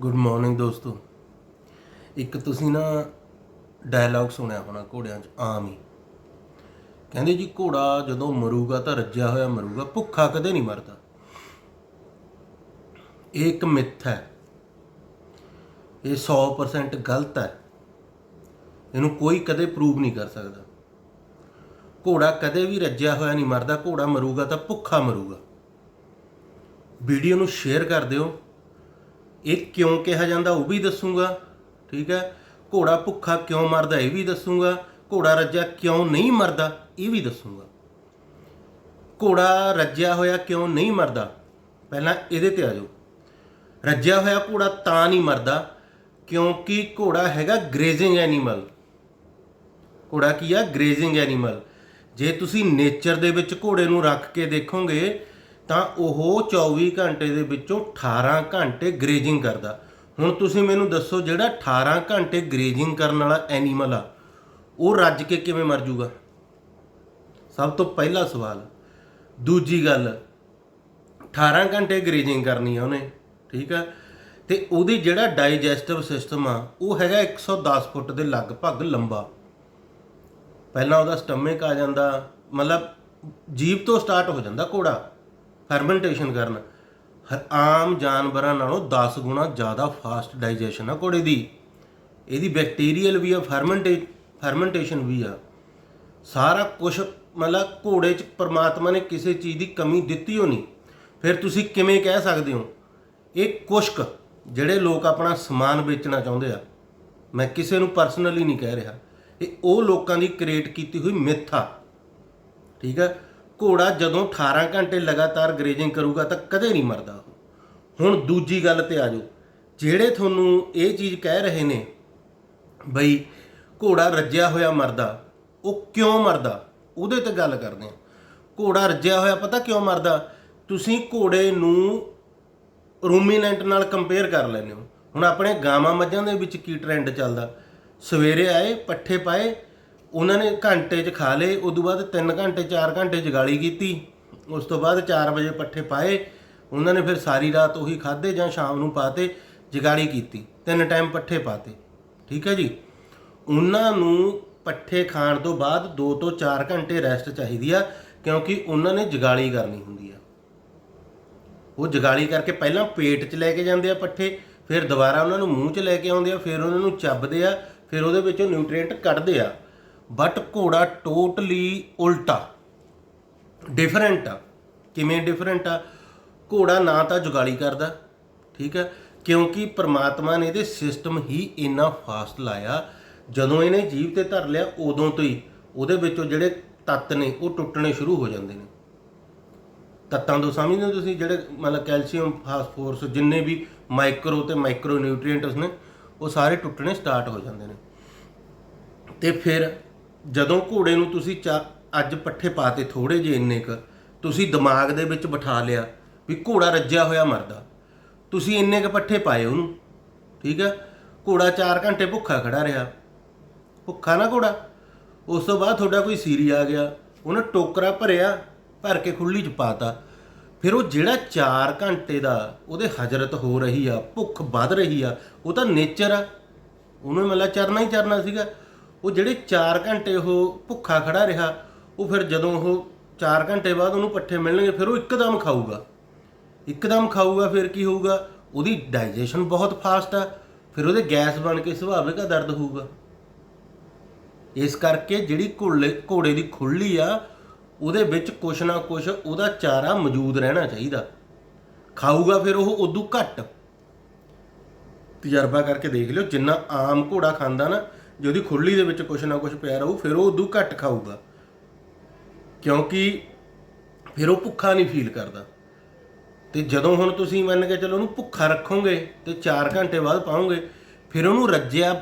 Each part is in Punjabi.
ਗੁੱਡ ਮਾਰਨਿੰਗ ਦੋਸਤੋ। ਇੱਕ ਤੁਸੀਂ ਨਾ ਡਾਇਲੌਗ ਸੁਣਿਆ ਹੋਣਾ ਘੋੜਿਆਂ 'ਚ, ਆਮ ਹੀ। ਕਹਿੰਦੇ ਜੀ ਘੋੜਾ ਜਦੋਂ ਮਰੂਗਾ ਤਾਂ ਰੱਜਿਆ ਹੋਇਆ ਮਰੂਗਾ, ਭੁੱਖਾ ਕਦੇ ਨਹੀਂ ਮਰਦਾ। ਇਹ ਇੱਕ ਮਿੱਥ ਹੈ। ਇਹ 100% ਗਲਤ ਹੈ। ਇਹਨੂੰ ਕੋਈ ਕਦੇ ਪ੍ਰੂਵ ਨਹੀਂ ਕਰ ਸਕਦਾ। ਘੋੜਾ ਕਦੇ ਵੀ ਰੱਜਿਆ ਹੋਇਆ ਨਹੀਂ ਮਰਦਾ, ਘੋੜਾ ਮਰੂਗਾ ਤਾਂ ਭੁੱਖਾ ਮਰੂਗਾ। ਵੀਡੀਓ ਨੂੰ ਸ਼ੇਅਰ ਕਰ ਦਿਓ। ਇਹ ਕਿਉਂ ਕਿਹਾ ਜਾਂਦਾ ਉਹ ਵੀ ਦੱਸੂਗਾ, ਠੀਕ ਹੈ? ਘੋੜਾ ਭੁੱਖਾ ਕਿਉਂ ਮਰਦਾ ਇਹ ਵੀ ਦੱਸੂਗਾ, ਘੋੜਾ ਰੱਜਿਆ ਕਿਉਂ ਨਹੀਂ ਮਰਦਾ ਇਹ ਵੀ ਦੱਸੂਗਾ। ਘੋੜਾ ਰੱਜਿਆ ਹੋਇਆ ਕਿਉਂ ਨਹੀਂ ਮਰਦਾ? ਪਹਿਲਾਂ ਇਹਦੇ ਤੇ ਆ ਜਾਓ। ਰੱਜਿਆ ਹੋਇਆ ਘੋੜਾ ਤਾਂ ਨਹੀਂ ਮਰਦਾ ਕਿਉਂਕਿ ਘੋੜਾ ਹੈਗਾ ਗ੍ਰੇਜ਼ਿੰਗ ਐਨੀਮਲ ਘੋੜਾ ਕੀ ਆ? ਗ੍ਰੇਜ਼ਿੰਗ ਐਨੀਮਲ ਜੇ ਤੁਸੀਂ ਨੇਚਰ ਦੇ ਵਿੱਚ ਘੋੜੇ ਨੂੰ ਰੱਖ ਕੇ ਦੇਖੋਗੇ ਤਾਂ ਉਹ 24 ਘੰਟੇ ਦੇ ਵਿੱਚੋਂ 18 ਘੰਟੇ ਗ੍ਰੇਜ਼ਿੰਗ ਕਰਦਾ। ਹੁਣ ਤੁਸੀਂ ਮੈਨੂੰ ਦੱਸੋ ਜਿਹੜਾ 18 ਘੰਟੇ ਗ੍ਰੇਜ਼ਿੰਗ ਕਰਨ ਵਾਲਾ ਐਨੀਮਲ ਆ, ਉਹ ਰੱਜ ਕੇ ਕਿਵੇਂ ਮਰ ਜੂਗਾ? ਸਭ ਤੋਂ ਪਹਿਲਾ ਸਵਾਲ। ਦੂਜੀ ਗੱਲ 18 ਘੰਟੇ ਗ੍ਰੇਜ਼ਿੰਗ ਕਰਨੀ ਆ ਉਹਨੇ, ਠੀਕ ਆ? ਤੇ ਉਹਦੀ ਜਿਹੜਾ ਡਾਈਜੈਸਟਿਵ ਸਿਸਟਮ ਆ, ਉਹ ਹੈਗਾ 110 ਫੁੱਟ ਦੇ ਲਗਭਗ ਲੰਬਾ। ਪਹਿਲਾਂ ਉਹਦਾ ਸਟਮਕ ਆ ਜਾਂਦਾ, ਮਤਲਬ ਜੀਭ ਤੋਂ ਸਟਾਰਟ ਹੋ ਜਾਂਦਾ ਘੋੜਾ। ਫਰਮੈਂਟੇਸ਼ਨ ਕਰਨ। ਹਰ ਆਮ ਜਾਨਵਰਾਂ ਨਾਲੋਂ 10 ਗੁਣਾ ਜ਼ਿਆਦਾ ਫਾਸਟ ਡਾਈਜੈਸ਼ਨ ਆ ਘੋੜੇ ਦੀ। ਇਹਦੀ ਬੈਕਟੀਰੀਅਲ ਵੀ ਆ ਫਰਮੈਂਟੇ ਫਰਮੈਂਟੇਸ਼ਨ ਵੀ ਆ। ਸਾਰਾ ਕੁਝ ਮਤਲਬ ਘੋੜੇ 'ਚ ਪਰਮਾਤਮਾ ਨੇ ਕਿਸੇ ਚੀਜ਼ ਦੀ ਕਮੀ ਦਿੱਤੀ ਹੋ ਨਹੀਂ ਫਿਰ ਤੁਸੀਂ ਕਿਵੇਂ ਕਹਿ ਸਕਦੇ ਹੋ? ਇਹ ਕੁਸ਼ਕ ਜਿਹੜੇ ਲੋਕ ਆਪਣਾ ਸਮਾਨ ਵੇਚਣਾ ਚਾਹੁੰਦੇ ਆ। ਮੈਂ ਕਿਸੇ ਨੂੰ ਪਰਸਨਲੀ ਨਹੀਂ ਕਹਿ ਰਿਹਾ। ਇਹ ਉਹ ਲੋਕਾਂ ਦੀ ਕ੍ਰੀਏਟ ਕੀਤੀ ਹੋਈ ਮਿੱਥ ਆ। ਠੀਕ ਹੈ ਘੋੜਾ ਜਦੋਂ 18 ਘੰਟੇ ਲਗਾਤਾਰ ਗਰੇਜਿੰਗ ਕਰੂਗਾ ਤਾਂ ਕਦੇ ਨਹੀਂ ਮਰਦਾ ਉਹ। ਹੁਣ ਦੂਜੀ ਗੱਲ ਤੇ ਆ ਜਾਓ। ਜਿਹੜੇ ਤੁਹਾਨੂੰ ਇਹ ਚੀਜ਼ ਕਹਿ ਰਹੇ ਨੇ ਬਈ ਘੋੜਾ ਰੱਜਿਆ ਹੋਇਆ ਮਰਦਾ, ਉਹ ਕਿਉਂ ਮਰਦਾ? ਉਹਦੇ ਤੇ ਗੱਲ ਕਰਦੇ ਆ ਘੋੜਾ ਰੱਜਿਆ ਹੋਇਆ ਪਤਾ ਕਿਉਂ ਮਰਦਾ? ਤੁਸੀਂ ਘੋੜੇ ਨੂੰ ਰੂਮੀਨੈਂਟ ਨਾਲ ਕੰਪੇਅਰ ਕਰ ਲੈਂਦੇ ਹੋ। ਹੁਣ ਆਪਣੇ ਗਾਵਾਂ ਮੱਝਾਂ ਦੇ ਵਿੱਚ ਕੀ ਟ੍ਰੈਂਡ ਚੱਲਦਾ? ਸਵੇਰੇ ਆਏ, ਪੱਠੇ ਪਾਏ ਉਹਨਾਂ ਨੇ ਘੰਟੇ 'ਚ ਖਾ ਲਏ, ਉਦੋਂ ਬਾਅਦ 3 ਘੰਟੇ 4 ਘੰਟੇ ਜਗਾਲੀ ਕੀਤੀ। ਉਸ ਤੋਂ ਬਾਅਦ 4 ਵਜੇ ਪੱਠੇ ਪਾਏ। ਉਹਨਾਂ ਨੇ ਫਿਰ ਸਾਰੀ ਰਾਤ ਉਹੀ ਖਾਦੇ ਜਾਂ ਸ਼ਾਮ ਨੂੰ ਪਾਤੇ, ਜਗਾਲੀ ਕੀਤੀ। ਤਿੰਨ ਟਾਈਮ ਪੱਠੇ ਪਾਤੇ। ਠੀਕ ਹੈ ਜੀ? ਉਹਨਾਂ ਨੂੰ ਪੱਠੇ ਖਾਣ ਤੋਂ ਬਾਅਦ 2 ਤੋਂ 4 ਘੰਟੇ ਰੈਸਟ ਚਾਹੀਦੀ ਆ, ਕਿਉਂਕਿ ਉਹਨਾਂ ਨੇ ਜਗਾਲੀ ਕਰਨੀ ਹੁੰਦੀ ਆ। ਉਹ ਜਗਾਲੀ ਕਰਕੇ ਪਹਿਲਾਂ ਪੇਟ 'ਚ ਲੈ ਕੇ ਜਾਂਦੇ ਆ ਪੱਠੇ, ਫਿਰ ਦੁਬਾਰਾ ਉਹਨਾਂ ਨੂੰ ਮੂੰਹ 'ਚ ਲੈ ਕੇ ਆਉਂਦੇ ਆ, ਫਿਰ ਉਹਨਾਂ ਨੂੰ ਚੱਬਦੇ ਆ, ਫਿਰ ਉਹਦੇ ਵਿੱਚੋਂ ਨਿਊਟ੍ਰੀਐਂਟ ਕੱਢਦੇ ਆ। ਬਟ ਘੋੜਾ ਟੋਟਲੀ ਉਲਟਾ। ਡਿਫਰੈਂਟ ਆ। ਕਿਵੇਂ ਡਿਫਰੈਂਟ ਆ? ਘੋੜਾ ਨਾ ਤਾਂ ਜੁਗਾਲੀ ਕਰਦਾ, ਠੀਕ ਹੈ ਕਿਉਂਕਿ ਪ੍ਰਮਾਤਮਾ ਨੇ ਇਹਦੇ ਸਿਸਟਮ ਹੀ ਇੰਨਾ ਫਾਸਟ ਲਾਇਆ, ਜਦੋਂ ਇਹਨੇ ਜੀਵ ਤੇ ਧਰ ਲਿਆ, ਉਦੋਂ ਤੋਂ ਹੀ ਉਹਦੇ ਵਿੱਚੋਂ ਜਿਹੜੇ ਤੱਤ ਨੇ, ਉਹ ਟੁੱਟਣੇ ਸ਼ੁਰੂ ਹੋ ਜਾਂਦੇ ਨੇ। ਤੱਤਾਂ ਤੋਂ ਸਮਝਦੇ ਹੋ ਤੁਸੀਂ? ਜਿਹੜੇ ਮਤਲਬ ਕੈਲਸ਼ੀਅਮ, ਫਾਸਫੋਰਸ, ਜਿੰਨੇ ਵੀ ਮਾਈਕਰੋ ਤੇ ਮਾਈਕਰੋ ਨਿਊਟ੍ਰੀਐਂਟਸ ਨੇ, ਉਹ ਸਾਰੇ ਟੁੱਟਣੇ ਸਟਾਰਟ ਹੋ ਜਾਂਦੇ ਨੇ। ਤੇ ਫਿਰ ਜਦੋਂ ਘੋੜੇ ਨੂੰ ਤੁਸੀਂ ਚਾ- ਅੱਜ ਪੱਠੇ ਪਾਤੇ ਥੋੜੇ ਜਿਹੇ ਇੰਨੇ ਕ, ਤੁਸੀਂ ਦਿਮਾਗ ਦੇ ਵਿੱਚ ਬਿਠਾ ਲਿਆ ਵੀ ਘੋੜਾ ਰੱਜਿਆ ਹੋਇਆ ਮਰਦਾ। ਤੁਸੀਂ ਇੰਨੇ ਕ ਪੱਠੇ ਪਾਏ ਉਹਨੂੰ, ਠੀਕ ਹੈ? ਘੋੜਾ 4 ਘੰਟੇ ਭੁੱਖਾ ਖੜਾ ਰਿਹਾ। ਭੁੱਖਾ ਨਾ ਘੋੜਾ। ਉਸ ਤੋਂ ਬਾਅਦ ਤੁਹਾਡਾ ਕੋਈ ਸੀਰੀ ਆ ਗਿਆ। ਉਹਨੇ ਟੋਕਰਾ ਭਰਿਆ, ਭਰ ਕੇ ਖੁੱਲੀ ਚ ਪਾਤਾ। ਫਿਰ ਉਹ ਜਿਹੜਾ 4 ਘੰਟੇ ਦਾ ਉਹਦੇ ਹਜਰਤ ਹੋ ਰਹੀ ਆ, ਭੁੱਖ ਵੱਧ ਰਹੀ ਆ, ਉਹ ਤਾਂ ਨੇਚਰ ਆ। ਉਹਨੂੰ ਮਤਲਬ ਚਰਨਾ ਹੀ ਚਰਨਾ ਸੀਗਾ। ਉਹ ਜਿਹੜੇ 4 ਘੰਟੇ ਉਹ ਭੁੱਖਾ ਖੜਾ ਰਿਹਾ, ਉਹ ਫਿਰ ਜਦੋਂ ਉਹ 4 ਘੰਟੇ ਬਾਅਦ ਉਹਨੂੰ ਪੱਠੇ ਮਿਲਣਗੇ, ਫਿਰ ਉਹ ਇੱਕਦਮ ਖਾਊਗਾ। ਇੱਕਦਮ ਖਾਊਗਾ, ਫਿਰ ਕੀ ਹੋਊਗਾ? ਉਹਦੀ ਡਾਈਜੈਸ਼ਨ ਬਹੁਤ ਫਾਸਟ ਆ, ਫਿਰ ਉਹਦੇ ਗੈਸ ਬਣ ਕੇ ਸੁਭਾਵਿਕ ਆ, ਦਰਦ ਹੋਊਗਾ। ਇਸ ਕਰਕੇ ਜਿਹੜੀ ਘੋੜੇ ਘੋੜੇ ਦੀ ਖੁੱਲੀ ਆ, ਉਹਦੇ ਵਿੱਚ ਕੁਛ ਨਾ ਕੁਛ ਉਹਦਾ ਚਾਰਾ ਮੌਜੂਦ ਰਹਿਣਾ ਚਾਹੀਦਾ। ਖਾਊਗਾ ਫਿਰ ਉਹ ਉਦੋਂ ਘੱਟ। ਤਜਰਬਾ ਕਰਕੇ ਦੇਖ ਲਿਓ, ਜਿੰਨਾ ਆਮ ਘੋੜਾ ਖਾਂਦਾ ਨਾ ਜੇ ਉਹਦੀ ਖੁੱਲੀ ਦੇ ਵਿੱਚ ਕੁਛ ਨਾ ਕੁਛ ਪਿਆ ਰਹੂ, ਫਿਰ ਉਹ ਉਦੋਂ ਘੱਟ ਖਾਊਗਾ। ਕਿਉਂਕਿ ਫਿਰ ਉਹ ਭੁੱਖਾ ਨਹੀਂ ਫੀਲ ਕਰਦਾ। ਤੇ ਜਦੋਂ ਹੁਣ ਤੁਸੀਂ ਮੰਨ ਕੇ ਚਲੋ ਉਹਨੂੰ ਭੁੱਖਾ ਰੱਖੋਗੇ ਤੇ 4 ਘੰਟੇ ਬਾਅਦ ਪਾਓਗੇ, ਫਿਰ ਉਹਨੂੰ ਰੱਜਿਆ,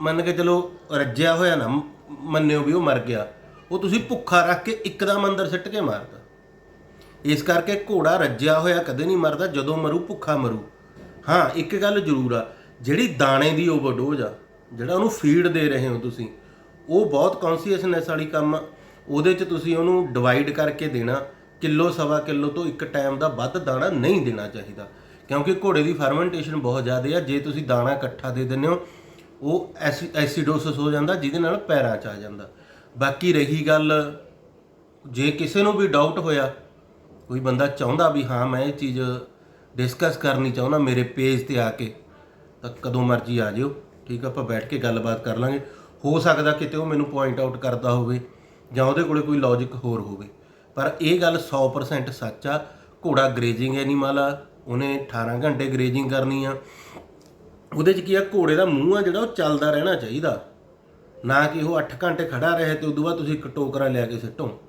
ਮੰਨ ਕੇ ਚਲੋ ਰੱਜਿਆ ਹੋਇਆ ਨਾ ਮੰਨਿਓ ਵੀ ਉਹ ਮਰ ਗਿਆ, ਉਹ ਤੁਸੀਂ ਭੁੱਖਾ ਰੱਖ ਕੇ ਇੱਕਦਮ ਅੰਦਰ ਸਿੱਟ ਕੇ ਮਾਰਦਾ। ਇਸ ਕਰਕੇ ਘੋੜਾ ਰੱਜਿਆ ਹੋਇਆ ਕਦੇ ਨਹੀਂ ਮਰਦਾ, ਜਦੋਂ ਮਰੂ ਭੁੱਖਾ ਮਰੂ। ਹਾਂ, ਇੱਕ ਗੱਲ ਜ਼ਰੂਰ ਆ, ਜਿਹੜੀ ਦਾਣੇ ਦੀ ਓਵਰਡੋਜ਼ ਆ ਜਿਹੜਾ ਉਹਨੂੰ ਫੀਡ ਦੇ ਰਹੇ ਹੋ ਤੁਸੀਂ, ਉਹ ਬਹੁਤ ਕੌਨਸ਼ੀਅਸਨੈਸ ਵਾਲੀ ਕੰਮ ਉਹਦੇ 'ਚ ਤੁਸੀਂ ਉਹਨੂੰ ਡਿਵਾਈਡ ਕਰਕੇ ਦੇਣਾ, ਕਿਲੋ, ਸਵਾ ਕਿਲੋ ਤੋਂ ਇੱਕ ਟਾਈਮ ਦਾ ਵੱਧ ਦਾਣਾ ਨਹੀਂ ਦੇਣਾ ਚਾਹੀਦਾ। ਕਿਉਂਕਿ ਘੋੜੇ ਦੀ ਫਰਮੈਂਟੇਸ਼ਨ ਬਹੁਤ ਜ਼ਿਆਦਾ ਆ, ਜੇ ਤੁਸੀਂ ਦਾਣਾ ਇਕੱਠਾ ਦੇ ਦਿੰਦੇ ਹੋ, ਉਹ ਐਸੀ, ਐਸੀਡੋਸਿਸ ਹੋ ਜਾਂਦਾ, ਜਿਹਦੇ ਨਾਲ ਪੈਰਾਂ 'ਚ ਆ ਜਾਂਦਾ। ਬਾਕੀ ਰਹੀ ਗੱਲ, ਜੇ ਕਿਸੇ ਨੂੰ ਵੀ ਡਾਊਟ ਹੋਇਆ, ਕੋਈ ਬੰਦਾ ਚਾਹੁੰਦਾ ਵੀ ਹਾਂ, ਮੈਂ ਇਹ ਚੀਜ਼ ਡਿਸਕਸ ਕਰਨੀ ਚਾਹੁੰਦਾ ਮੇਰੇ ਪੇਜ ਤੇ ਆ ਕੇ, ਤਾਂ ਕਦੋਂ ਮਰਜ਼ੀ ਆ ਜਿਓ। ਠੀਕ ਆ, ਆਪਾਂ ਬੈਠ ਕੇ ਗੱਲਬਾਤ ਕਰ ਲਾਂਗੇ। ਹੋ ਸਕਦਾ ਕਿਤੇ ਉਹ ਮੈਨੂੰ ਪੁਆਇੰਟ ਆਊਟ ਕਰਦਾ ਹੋਵੇ ਜਾਂ ਉਹਦੇ ਕੋਲੇ ਕੋਈ ਲੌਜੀਕ ਹੋਰ ਹੋਵੇ। ਪਰ ਇਹ ਗੱਲ 100% ਸੱਚ ਆ, ਘੋੜਾ ਗਰੇਜਿੰਗ ਐਨੀਮਲ ਆ ਉਹਨੇ 18 ਘੰਟੇ ਗਰੇਜਿੰਗ ਕਰਨੀ ਆ। ਉਹਦੇ 'ਚ ਕੀ ਆ, ਘੋੜੇ ਦਾ ਮੂੰਹ ਆ ਜਿਹੜਾ ਉਹ ਚੱਲਦਾ ਰਹਿਣਾ ਚਾਹੀਦਾ। ਨਾ ਕਿ ਉਹ 8 ਘੰਟੇ ਖੜਾ ਰਹੇ ਤੇ ਉਦੋਂ ਬਾਅਦ ਤੁਸੀਂ ਇੱਕ ਟੋਕਰਾ ਲੈ ਕੇ ਸਿੱਟੋ।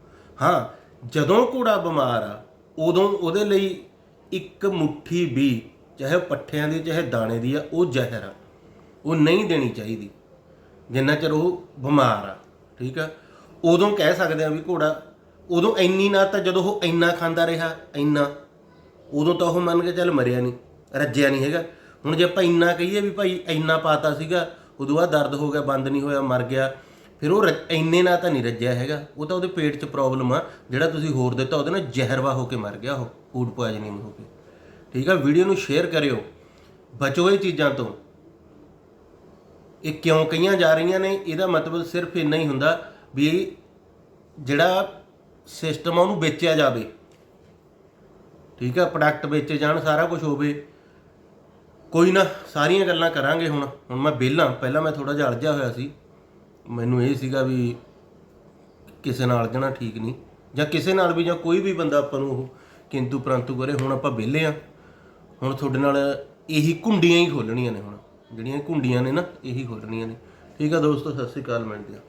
ਹਾਂ, ਜਦੋਂ ਘੋੜਾ ਬਿਮਾਰ ਆ, ਉਦੋਂ ਉਹਦੇ ਲਈ ਇੱਕ ਮੁੱਠੀ ਵੀ, ਚਾਹੇ ਉਹ ਪੱਠਿਆਂ ਦੀ, ਚਾਹੇ ਦਾਣੇ ਦੀ ਆ, ਉਹ ਜ਼ਹਿਰ ਆ। ਉਹ ਨਹੀਂ ਦੇਣੀ ਚਾਹੀਦੀ। ਜਿੰਨਾ ਚਿਰ ਉਹ ਬਿਮਾਰ ਆ, ਠੀਕ ਆ? ਉਦੋਂ ਕਹਿ ਸਕਦੇ ਆ ਵੀ ਘੋੜਾ, ਉਦੋਂ ਇੰਨੀ ਨਾ ਤਾਂ ਜਦੋਂ ਉਹ ਇੰਨਾ ਖਾਂਦਾ ਰਿਹਾ, ਇੰਨਾ। ਉਦੋਂ ਤਾਂ ਉਹ ਮੰਨ ਕੇ ਚੱਲ ਮਰਿਆ ਨਹੀਂ, ਰੱਜਿਆ ਨਹੀਂ ਹੈਗਾ। ਹੁਣ ਜੇ ਆਪਾਂ ਇੰਨਾ ਕਹੀਏ ਵੀ ਭਾਈ ਇੰਨਾ ਪਾਤਾ ਸੀਗਾ, ਉਦੋਂ ਬਾਅਦ ਦਰਦ ਹੋ ਗਿਆ, ਬੰਦ ਨਹੀਂ ਹੋਇਆ, ਮਰ ਗਿਆ। ਫਿਰ ਉਹ ਰੱਜ- ਇੰਨੇ ਨਾਲ ਤਾਂ ਨਹੀਂ ਰੱਜਿਆ ਹੈਗਾ। ਉਹ ਤਾਂ ਉਹਦੇ ਪੇਟ 'ਚ ਪ੍ਰੋਬਲਮ ਆ, ਜਿਹੜਾ ਤੁਸੀਂ ਹੋਰ ਦਿੱਤਾ, ਉਹਦੇ ਨਾਲ ਜ਼ਹਿਰਵਾ ਹੋ ਕੇ ਮਰ ਗਿਆ ਉਹ, ਫੂਡ ਪੋਇਜ਼ਨਿੰਗ ਹੋ ਕੇ। ਠੀਕ ਆ? ਵੀਡੀਓ ਨੂੰ ਸ਼ੇਅਰ ਕਰਿਓ। ਬਚੋ ਇਹ ਚੀਜ਼ਾਂ ਤੋਂ। ਇਹ ਕਿਉਂ ਕਹੀਆਂ ਜਾ ਰਹੀਆਂ ਨੇ? ਇਹਦਾ ਮਤਲਬ ਸਿਰਫ ਇੰਨਾ ਹੀ ਹੁੰਦਾ ਵੀ ਜਿਹੜਾ ਸਿਸਟਮ ਆ ਉਹਨੂੰ ਵੇਚਿਆ ਜਾਵੇ। ਠੀਕ ਆ ਪ੍ਰੋਡਕਟ ਵੇਚੇ ਜਾਣ, ਸਾਰਾ ਕੁਝ ਹੋਵੇ। ਕੋਈ ਨਾ, ਸਾਰੀਆਂ ਗੱਲਾਂ ਕਰਾਂਗੇ ਹੁਣ। ਹੁਣ ਮੈਂ ਵਿਹਲਾ, ਪਹਿਲਾਂ ਮੈਂ ਥੋੜਾ ਜਿਹਾ ਅਲਝਿਆ ਹੋਇਆ ਸੀ। ਮੈਨੂੰ ਇਹ ਸੀਗਾ ਵੀ ਕਿਸੇ ਨਾਲ ਅਲਝਣਾ ਠੀਕ ਨਹੀਂ। ਜਾਂ ਕਿਸੇ ਨਾਲ ਵੀ, ਜਾਂ ਕੋਈ ਵੀ ਬੰਦਾ ਆਪਾਂ ਨੂੰ ਉਹ ਕਿੰਤੂ ਪ੍ਰੰਤੂ ਕਰੇ। ਹੁਣ ਆਪਾਂ ਵਿਹਲੇ ਆ। ਹੁਣ ਤੁਹਾਡੇ ਨਾਲ ਇਹੀ ਕੁੰਡੀਆਂ ਹੀ ਖੋਲਣੀਆਂ ਨੇ ਹੁਣ। ਜਿਹੜੀਆਂ ਘੁੰਡੀਆਂ ਨੇ ਨਾ, ਇਹੀ ਖੋਲਣੀਆਂ ਨੇ। ਠੀਕ ਆ ਦੋਸਤੋ, ਸਤਿ ਸ੍ਰੀ ਅਕਾਲ ਮਿਲਦੇ ਆ